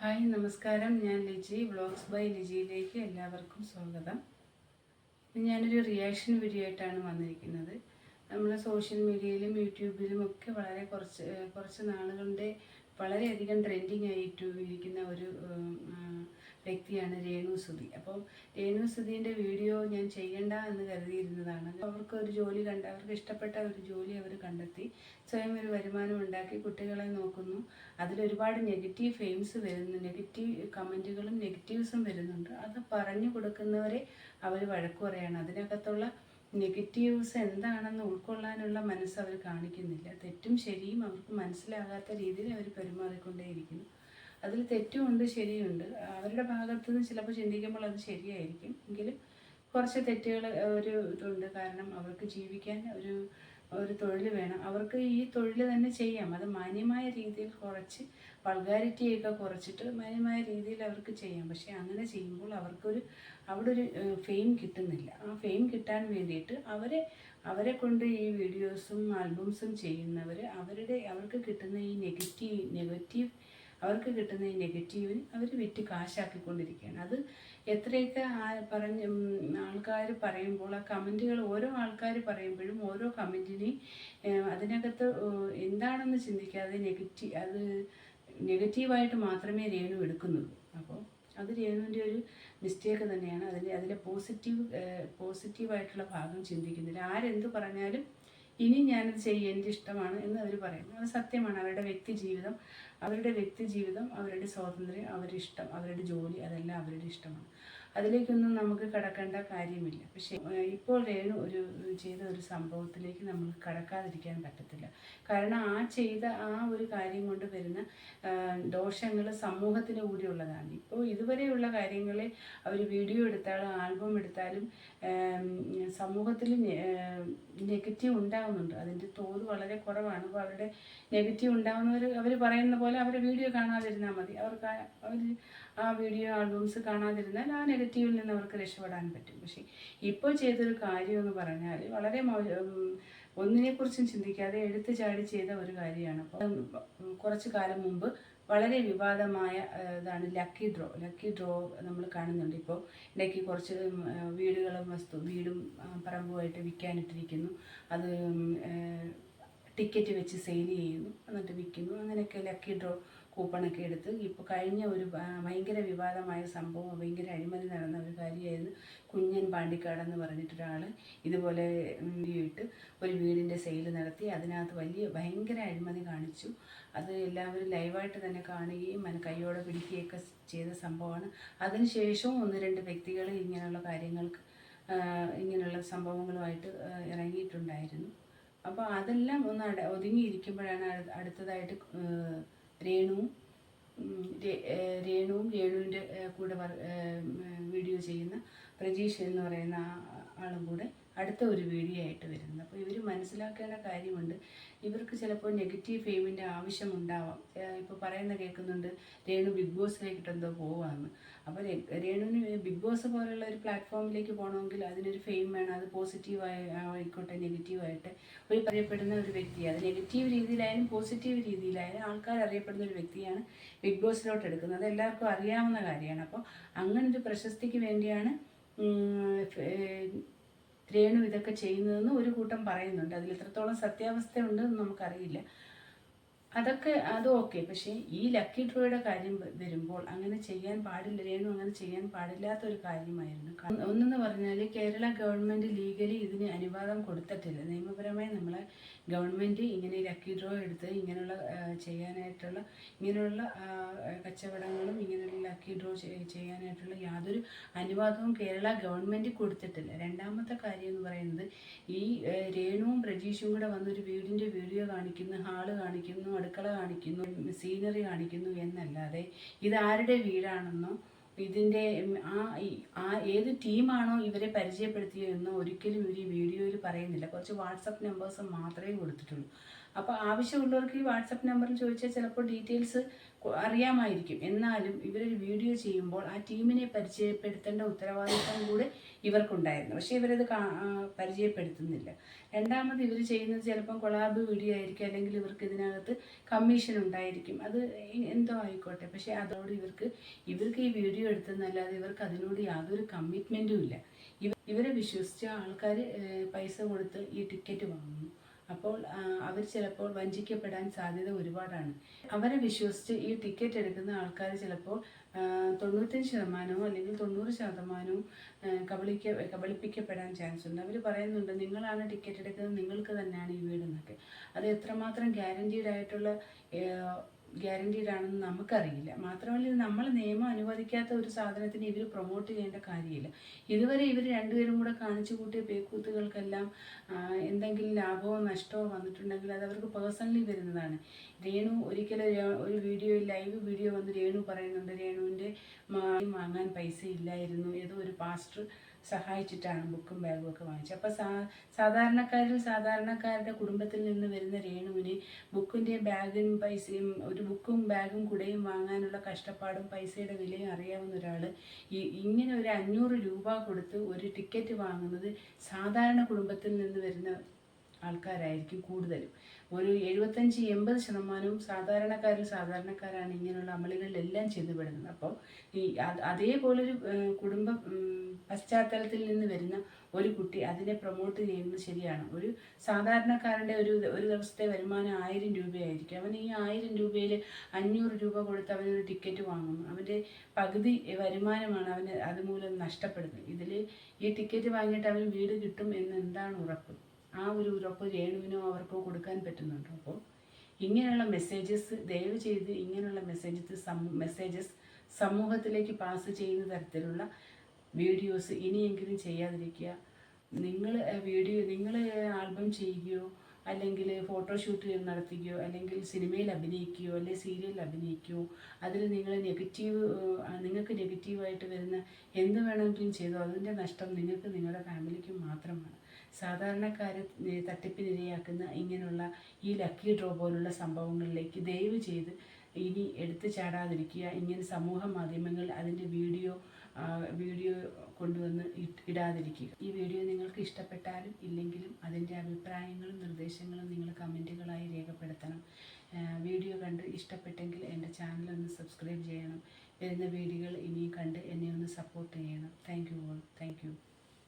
Hi നമസ്കാരം. ഞാൻ Liji vlogs by ലിജിയിലേക്ക് എല്ലാവർക്കും സ്വാഗതം. ഞാനൊരു റിയാക്ഷൻ വീഡിയോ ആയിട്ടാണ് വന്നിരിക്കുന്നത്. നമ്മൾ സോഷ്യൽ മീഡിയയിലും യൂട്യൂബിലും ഒക്കെ വളരെ കുറച്ച് കുറച്ച് നാളുകളുടെ വളരെയധികം ട്രെൻഡിങ് ആയിട്ട് ഇരിക്കുന്ന ഒരു വ്യക്തിയാണ് രേണു സുധി. അപ്പോൾ രേണു സുധീന്റെ വീഡിയോ ഞാൻ ചെയ്യണ്ട എന്ന് കരുതിയിരുന്നതാണ്. അവർക്ക് ഒരു ജോലി കണ്ട അവർക്ക് ഇഷ്ടപ്പെട്ട ഒരു ജോലി അവർ കണ്ടെത്തി. സ്വയം ഒരു വരുമാനം ഉണ്ടാക്കി. കുട്ടികളെ നോക്കുന്നു. അതിലൊരുപാട് നെഗറ്റീവ് ഫെയിംസ് വരുന്നു. നെഗറ്റീവ് കമന്റുകളും നെഗറ്റീവ്സും വരുന്നുണ്ട്. അത് പറഞ്ഞു കൊടുക്കുന്നവരെ അവർ വഴക്കു പറയാണ്. അതിനകത്തുള്ള നെഗറ്റീവ്സ് എന്താണെന്ന് ഉൾക്കൊള്ളാനുള്ള മനസ്സ് അവർ കാണിക്കുന്നില്ല. തെറ്റും ശരിയും അവർക്ക് മനസ്സിലാകാത്ത രീതിയിൽ അവർ പെരുമാറിക്കൊണ്ടേയിരിക്കുന്നു. അതിൽ തെറ്റുമുണ്ട് ശരിയുണ്ട് അവരുടെ ഭാഗത്തു നിന്ന് ചിലപ്പോൾ ചിന്തിക്കുമ്പോൾ അത് ശരിയായിരിക്കും. എങ്കിലും കുറച്ച് തെറ്റുകൾ ഒരു ഇതുണ്ട്. കാരണം അവർക്ക് ജീവിക്കാൻ ഒരു ഒരു തൊഴിൽ വേണം. അവർക്ക് ഈ തൊഴിൽ തന്നെ ചെയ്യാം. അത് മാന്യമായ രീതിയിൽ കുറച്ച് വൾഗാരിറ്റിയൊക്കെ കുറച്ചിട്ട് മാന്യമായ രീതിയിൽ അവർക്ക് ചെയ്യാം. പക്ഷേ അങ്ങനെ ചെയ്യുമ്പോൾ അവർക്കൊരു അവിടെ ഒരു ഫെയിം കിട്ടുന്നില്ല. ആ ഫെയിം കിട്ടാൻ വേണ്ടിയിട്ട് അവരെ അവരെ കൊണ്ട് ഈ വീഡിയോസും ആൽബംസും ചെയ്യുന്നവർ അവരുടെ അവർക്ക് കിട്ടുന്ന ഈ നെഗറ്റീവ് നെഗറ്റീവ് അവർക്ക് കിട്ടുന്ന ഈ നെഗറ്റീവിന് അവർ വിറ്റ് കാശാക്കിക്കൊണ്ടിരിക്കുകയാണ്. അത് എത്രയൊക്കെ പറഞ്ഞ് ആൾക്കാർ പറയുമ്പോൾ ആ കമന്റുകൾ ഓരോ ആൾക്കാർ പറയുമ്പോഴും ഓരോ കമന്റിനെയും അതിനകത്ത് എന്താണെന്ന് ചിന്തിക്കാതെ നെഗറ്റീവ് അത് നെഗറ്റീവായിട്ട് മാത്രമേ രേണു എടുക്കുന്നുള്ളൂ. അപ്പോൾ അത് രേണുവിന്റെ ഒരു മിസ്റ്റേക്ക് തന്നെയാണ്. അതിൽ അതിലെ പോസിറ്റീവ് പോസിറ്റീവായിട്ടുള്ള ഭാഗം ചിന്തിക്കുന്നില്ല. ആരെന്ത് പറഞ്ഞാലും ഇനി ഞാനത് ചെയ്യും എന്റെ ഇഷ്ടമാണ് എന്ന് അവർ പറയുന്നു. അത് സത്യമാണ്. അവരുടെ വ്യക്തി ജീവിതം അവരുടെ വ്യക്തി ജീവിതം അവരുടെ സ്വാതന്ത്ര്യം അവരുടെ ഇഷ്ടം അവരുടെ ജോലി അതെല്ലാം അവരുടെ ഇഷ്ടമാണ്. അതിലേക്കൊന്നും നമുക്ക് കടക്കേണ്ട കാര്യമില്ല. പക്ഷേ ഇപ്പോൾ രേണു ഒരു ചെയ്ത ഒരു സംഭവത്തിലേക്ക് നമ്മൾ കടക്കാതിരിക്കാൻ പറ്റത്തില്ല. കാരണം ആ ചെയ്ത ആ ഒരു കാര്യം കൊണ്ട് വരുന്ന ദോഷങ്ങൾ സമൂഹത്തിന് കൂടിയുള്ളതാണ്. ഇപ്പോൾ ഇതുവരെയുള്ള കാര്യങ്ങളെ അവർ വീഡിയോ എടുത്താലും ആൽബം എടുത്താലും സമൂഹത്തിൽ നെഗറ്റീവ് ഉണ്ടാകുന്നുണ്ട് അതിന്റെ തോത് വളരെ കുറവാണ്. അപ്പോൾ അവരുടെ നെഗറ്റീവ് ഉണ്ടാകുന്നവർ അവർ പറയുന്ന പോലെ അവരുടെ വീഡിയോ കാണാതിരുന്നാൽ മതി. അവർക്ക് അവർ ആ വീഡിയോ ആൽബംസ് കാണാതിരുന്നാൽ ആ നെഗറ്റീവിൽ നിന്ന് അവർക്ക് രക്ഷപ്പെടാൻ പറ്റും. പക്ഷേ ഇപ്പോൾ ചെയ്തൊരു കാര്യം എന്ന് പറഞ്ഞാൽ വളരെ ഒന്നിനെക്കുറിച്ചും ചിന്തിക്കാതെ എടുത്തു ചാടി ചെയ്ത ഒരു കാര്യമാണ്. കുറച്ച് കാലം മുമ്പ് വളരെ വിവാദമായ ഇതാണ് ലക്കി ഡ്രോ. ലക്കി ഡ്രോ നമ്മൾ കാണുന്നുണ്ട്. ഇപ്പോൾ ഇടയ്ക്ക് കുറച്ച് വീടുകളും വസ്തു വീടും പറമ്പുമായിട്ട് വിൽക്കാനിട്ടിരിക്കുന്നു. അത് ടിക്കറ്റ് വെച്ച് സെയിൽ ചെയ്യുന്നു. എന്നിട്ട് വിൽക്കുന്നു. അങ്ങനെയൊക്കെ ലക്കി ഡ്രോ കൂപ്പണൊക്കെ എടുത്ത് ഇപ്പോൾ കഴിഞ്ഞ ഒരു ഭയങ്കര വിവാദമായ സംഭവം ഭയങ്കര അഴിമതി നടന്ന ഒരു കാര്യമായിരുന്നു കുഞ്ഞൻ പാണ്ടിക്കാട് എന്ന് പറഞ്ഞിട്ടൊരാൾ ഇതുപോലെ ഇട്ട് ഒരു വീടിന്റെ സെയിൽ നടത്തി അതിനകത്ത് വലിയ ഭയങ്കര അഴിമതി കാണിച്ചു. അത് എല്ലാവരും ലൈവായിട്ട് തന്നെ കാണുകയും മന കൈയോടെ പിടിക്കുകയൊക്കെ ചെയ്ത സംഭവമാണ്. അതിനുശേഷവും ഒന്ന് രണ്ട് വ്യക്തികൾ ഇങ്ങനെയുള്ള കാര്യങ്ങൾക്ക് ഇങ്ങനെയുള്ള സംഭവങ്ങളുമായിട്ട് ഇറങ്ങിയിട്ടുണ്ടായിരുന്നു. അപ്പോൾ അതെല്ലാം ഒന്ന് അട ഒതുങ്ങിയിരിക്കുമ്പോഴാണ് അടുത്തതായിട്ട് രേണുവും രേണുവും രേണുവിന്റെ കൂടെ വീഡിയോ ചെയ്യുന്ന പ്രജീഷ് എന്ന് പറയുന്ന ആളും കൂടെ അടുത്ത ഒരു വീഡിയോ ആയിട്ട് വരുന്നത്. അപ്പോൾ ഇവർ മനസ്സിലാക്കേണ്ട കാര്യമുണ്ട്. ഇവർക്ക് ചിലപ്പോൾ നെഗറ്റീവ് ഫെയിമിന്റെ ആവശ്യമുണ്ടാവാം ഇപ്പോൾ പറയുന്ന കേൾക്കുന്നുണ്ട് രേണു ബിഗ് ബോസിലേക്ക് എന്തോ പോവാന്ന്. അപ്പോൾ രേണുവിന് ബിഗ് ബോസ് പോലുള്ള ഒരു പ്ലാറ്റ്ഫോമിലേക്ക് പോകണമെങ്കിൽ അതിനൊരു ഫെയിം വേണം. അത് പോസിറ്റീവായി ആയിക്കോട്ടെ നെഗറ്റീവായിട്ട് ഒരു അറിയപ്പെടുന്ന ഒരു വ്യക്തി അത് നെഗറ്റീവ് രീതിയിലായാലും പോസിറ്റീവ് രീതിയിലായാലും ആൾക്കാർ അറിയപ്പെടുന്ന ഒരു വ്യക്തിയാണ് ബിഗ് ബോസിലോട്ട് എടുക്കുന്നത്. അത് എല്ലാവർക്കും അറിയാവുന്ന കാര്യമാണ്. അപ്പോൾ അങ്ങനൊരു പ്രശസ്തിക്ക് വേണ്ടിയാണ് രേണു ഇതൊക്കെ ചെയ്യുന്നതെന്ന് ഒരു കൂട്ടം പറയുന്നുണ്ട്. അതിൽ എത്രത്തോളം സത്യാവസ്ഥ ഉണ്ടെന്ന് നമുക്കറിയില്ല. അതൊക്കെ അത് ഓക്കെ. പക്ഷേ ഈ ലക്കി ഡ്രോയുടെ കാര്യം വരുമ്പോൾ അങ്ങനെ ചെയ്യാൻ പാടില്ല രേണു അങ്ങനെ ചെയ്യാൻ പാടില്ലാത്ത ഒരു കാര്യമായിരുന്നു ഒന്നെന്ന് പറഞ്ഞാൽ കേരള ഗവൺമെന്റ് ലീഗലി ഇതിന് അനുവാദം കൊടുത്തിട്ടില്ല. നിയമപരമായി നമ്മളെ ഗവൺമെന്റ് ഇങ്ങനെ ലക്കി ഡ്രോ എടുത്ത് ഇങ്ങനെയുള്ള ചെയ്യാനായിട്ടുള്ള ഇങ്ങനെയുള്ള കച്ചവടങ്ങളും ഇങ്ങനെയുള്ള ലക്കി ഡ്രോ ചെയ്യാനായിട്ടുള്ള യാതൊരു അനുവാദവും കേരള ഗവൺമെന്റ് കൊടുത്തിട്ടില്ല. രണ്ടാമത്തെ കാര്യം എന്ന് പറയുന്നത് ഈ രേണുവും പ്രജീഷും കൂടെ വന്നൊരു വീടിന്റെ വീഡിയോ കാണിക്കുന്നു ഹാൾ കാണിക്കുന്നു അടുക്കള കാണിക്കുന്നു സീനറി കാണിക്കുന്നു എന്നല്ലാതെ ഇതാരുടെ വീടാണെന്നോ ഇതിന്റെ ആ ആ ഏത് ടീമാണോ ഇവരെ പരിചയപ്പെടുത്തിയതെന്നോ ഒരിക്കലും ഇവർ ഈ വീഡിയോയിൽ പറയുന്നില്ല. കുറച്ച് വാട്സപ്പ് നമ്പേഴ്സ് മാത്രമേ കൊടുത്തിട്ടുള്ളൂ. അപ്പോൾ ആവശ്യമുള്ളവർക്ക് ഈ വാട്സപ്പ് നമ്പറിൽ ചോദിച്ചാൽ ചിലപ്പോൾ ഡീറ്റെയിൽസ് അറിയാമായിരിക്കും. എന്നാലും ഇവരൊരു വീഡിയോ ചെയ്യുമ്പോൾ ആ ടീമിനെ പരിചയപ്പെടുത്തേണ്ട ഉത്തരവാദിത്വം കൂടെ ഇവർക്കുണ്ടായിരുന്നു. പക്ഷേ ഇവരത് പരിചയപ്പെടുത്തുന്നില്ല. രണ്ടാമത് ഇവർ ചെയ്യുന്നത് ചിലപ്പം കൊളാബ് വീഡിയോ ആയിരിക്കും അല്ലെങ്കിൽ ഇവർക്ക് ഇതിനകത്ത് കമ്മീഷൻ ഉണ്ടായിരിക്കും. അത് എന്തോ ആയിക്കോട്ടെ. പക്ഷേ അതോട് ഇവർക്ക് ഇവർക്ക് ഈ വീഡിയോ എടുത്തെന്നല്ലാതെ ഇവർക്ക് അതിനോട് യാതൊരു കമ്മിറ്റ്മെന്റും ഇല്ല. ഇവ ഇവരെ വിശ്വസിച്ച ആൾക്കാർ പൈസ കൊടുത്ത് ഈ ടിക്കറ്റ് വാങ്ങുന്നു. അപ്പോൾ അവർ ചിലപ്പോൾ വഞ്ചിക്കപ്പെടാൻ സാധ്യത ഒരുപാടാണ്. അവരെ വിശ്വസിച്ച് ഈ ടിക്കറ്റ് എടുക്കുന്ന ആൾക്കാർ ചിലപ്പോൾ തൊണ്ണൂറ്റഞ്ച് ശതമാനവും അല്ലെങ്കിൽ തൊണ്ണൂറ് ശതമാനവും കബളിക്ക കബളിപ്പിക്കപ്പെടാൻ ചാൻസ് ഉണ്ട്. അവർ പറയുന്നുണ്ട് നിങ്ങളാണ് ടിക്കറ്റ് എടുക്കുന്നത് നിങ്ങൾക്ക് തന്നെയാണ് ഈ വീടെന്നൊക്കെ അത് എത്രമാത്രം ഗ്യാരണ്ടീഡ് ആയിട്ടുള്ള ഗ്യാരണ്ടീഡ് ആണെന്ന് നമുക്കറിയില്ല. മാത്രമല്ല ഇത് നമ്മൾ നിയമം അനുവദിക്കാത്ത ഒരു സാധനത്തിന് ഇവർ പ്രൊമോട്ട് ചെയ്യേണ്ട കാര്യമില്ല. ഇതുവരെ ഇവർ രണ്ടുപേരും കൂടെ കാണിച്ചു കൂട്ടിയ പേക്കൂത്തുകൾക്കെല്ലാം എന്തെങ്കിലും ലാഭമോ നഷ്ടമോ വന്നിട്ടുണ്ടെങ്കിൽ അത് അവർക്ക് പേഴ്സണലി വരുന്നതാണ്. രേണു ഒരിക്കലും ഒരു വീഡിയോ ലൈവ് വീഡിയോ വന്ന് രേണു പറയുന്നുണ്ട് രേണുവിന്റെ വാങ്ങാൻ പൈസ ഇല്ലായിരുന്നു ഏതോ ഒരു പാസ്റ്റർ സഹായിച്ചിട്ടാണ് ബുക്കും ബാഗും ഒക്കെ വാങ്ങിച്ചത്. അപ്പോൾ സാ സാധാരണക്കാരിൽ സാധാരണക്കാരുടെ കുടുംബത്തിൽ നിന്ന് വരുന്ന രേണുവിന് ബുക്കിന്റെയും ബാഗും പൈസയും ഒരു ബുക്കും ബാഗും കുടയും വാങ്ങാനുള്ള കഷ്ടപ്പാടും പൈസയുടെ വിലയും അറിയാവുന്ന ഒരാൾ ഈ ഇങ്ങനെ ഒരു അഞ്ഞൂറ് രൂപ കൊടുത്ത് ഒരു ടിക്കറ്റ് വാങ്ങുന്നത് സാധാരണ കുടുംബത്തിൽ നിന്ന് വരുന്ന ആൾക്കാരായിരിക്കും കൂടുതലും. ഒരു എഴുപത്തഞ്ച് എൺപത് ശതമാനവും സാധാരണക്കാരിൽ സാധാരണക്കാരാണ് ഇങ്ങനെയുള്ള അമളികളിലെല്ലാം ചെന്നുപെടുന്നത് അപ്പോൾ ഈ അതേപോലെ അതേപോലൊരു കുടുംബ പശ്ചാത്തലത്തിൽ നിന്ന് വരുന്ന ഒരു കുട്ടി അതിനെ പ്രൊമോട്ട് ചെയ്യുന്നത് ശരിയാണ്. ഒരു സാധാരണക്കാരന്റെ ഒരു ഒരു ദിവസത്തെ വരുമാനം ആയിരം രൂപയായിരിക്കും. അവൻ ഈ ആയിരം രൂപയിൽ അഞ്ഞൂറ് രൂപ കൊടുത്ത് അവനൊരു ടിക്കറ്റ് വാങ്ങുന്നു. അവന്റെ പകുതി വരുമാനമാണ് അവന് അതുമൂലം നഷ്ടപ്പെടുന്നത്. ഇതിൽ ഈ ടിക്കറ്റ് വാങ്ങിയിട്ട് അവന് വീട് കിട്ടും എന്ന് എന്താണ് ഉറപ്പ്? ആ ഒരു ഉറപ്പ് രേണുവിനോ അവർക്കോ കൊടുക്കാൻ പറ്റുന്നുണ്ട്. അപ്പോൾ ഇങ്ങനെയുള്ള മെസ്സേജസ് ദയവ് ചെയ്ത് ഇങ്ങനെയുള്ള മെസ്സേജസ് മെസ്സേജസ് സമൂഹത്തിലേക്ക് പാസ് ചെയ്യുന്ന തരത്തിലുള്ള വീഡിയോസ് ഇനിയെങ്കിലും ചെയ്യാതിരിക്കുക. നിങ്ങൾ വീഡിയോ നിങ്ങൾ ആൽബം ചെയ്യുകയോ അല്ലെങ്കിൽ ഫോട്ടോഷൂട്ട് നടത്തുകയോ അല്ലെങ്കിൽ സിനിമയിൽ അഭിനയിക്കുകയോ അല്ലെങ്കിൽ സീരിയലിൽ അഭിനയിക്കുകയോ അതിൽ നിങ്ങൾ നെഗറ്റീവ് നിങ്ങൾക്ക് നെഗറ്റീവായിട്ട് വരുന്ന എന്ത് വേണമെങ്കിലും ചെയ്തോ അതിന്റെ നഷ്ടം നിങ്ങൾക്ക് നിങ്ങളുടെ ഫാമിലിക്കും മാത്രമാണ്. സാധാരണക്കാരെ തട്ടിപ്പിനിരയാക്കുന്ന ഇങ്ങനെയുള്ള ഈ ലക്കി ഡ്രോ പോലുള്ള സംഭവങ്ങളിലേക്ക് ദയവ് ചെയ്ത് ഇനി എടുത്തു ചാടാതിരിക്കുക. ഇങ്ങനെ സമൂഹ മാധ്യമങ്ങളിൽ അതിന്റെ വീഡിയോ വീഡിയോ കൊണ്ടുവന്ന് ഇടാതിരിക്കുക. ഈ വീഡിയോ നിങ്ങൾക്ക് ഇഷ്ടപ്പെട്ടാലും ഇല്ലെങ്കിലും അതിന്റെ അഭിപ്രായങ്ങളും നിർദ്ദേശങ്ങളും നിങ്ങൾ കമന്റുകളായി രേഖപ്പെടുത്തണം. വീഡിയോ കണ്ട് ഇഷ്ടപ്പെട്ടെങ്കിൽ എന്റെ ചാനൽ ഒന്ന് സബ്സ്ക്രൈബ് ചെയ്യണം. വരുന്ന വീഡിയോകൾ ഇനിയും കണ്ട് എന്നെ ഒന്ന് സപ്പോർട്ട് ചെയ്യണം. Thank you all. താങ്ക്